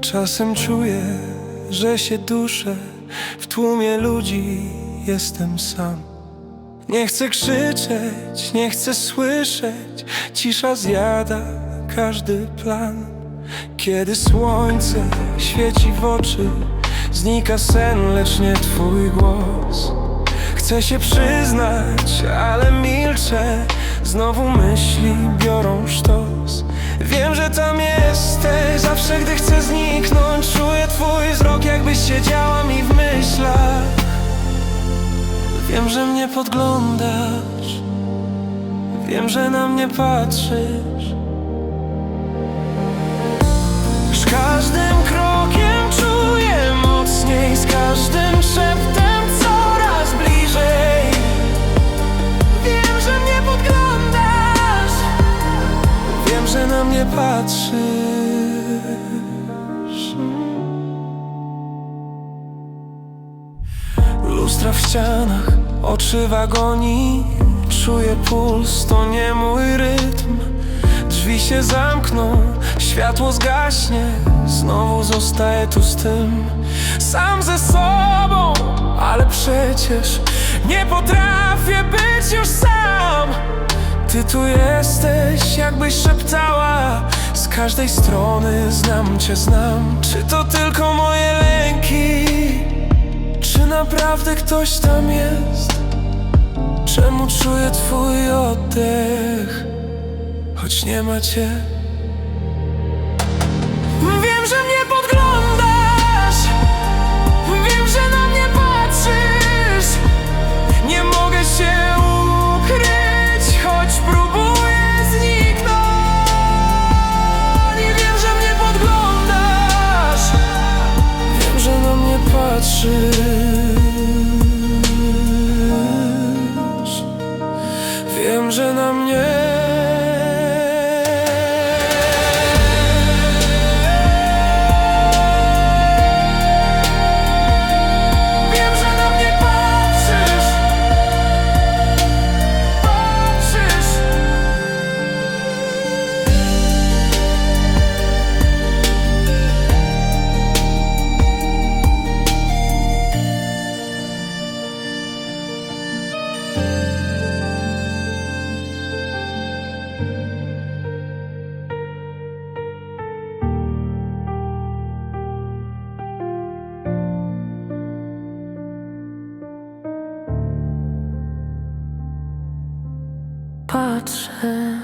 Czasem czuję, że się duszę W tłumie ludzi jestem sam. Nie chcę krzyczeć, nie chcę słyszeć. Cisza zjada każdy plan. Kiedy słońce świeci w oczy Znika sen, lecz nie twój głos. Chcę się przyznać, ale milczę. Znowu myśli biorą sztos Wiem, że tam jesteś. Zawsze gdy chcę zniknąć Czuję twój wzrok jakbyś siedziała mi w myślach. Wiem, że mnie podglądasz. Wiem, że na mnie patrzysz patrzysz. Lustra w ścianach, oczy w agonii Czuję puls, to nie mój rytm. Drzwi się zamkną, światło zgaśnie. Znowu zostaję tu z tym Sam ze sobą, ale przecież Nie potrafię być już sam Ty tu jesteś, jakbyś szeptała Z każdej strony znam cię, znam Czy to tylko moje lęki? Czy naprawdę ktoś tam jest? Czemu czuję twój oddech? Choć nie ma cię Wiem, że na mnie Patrzę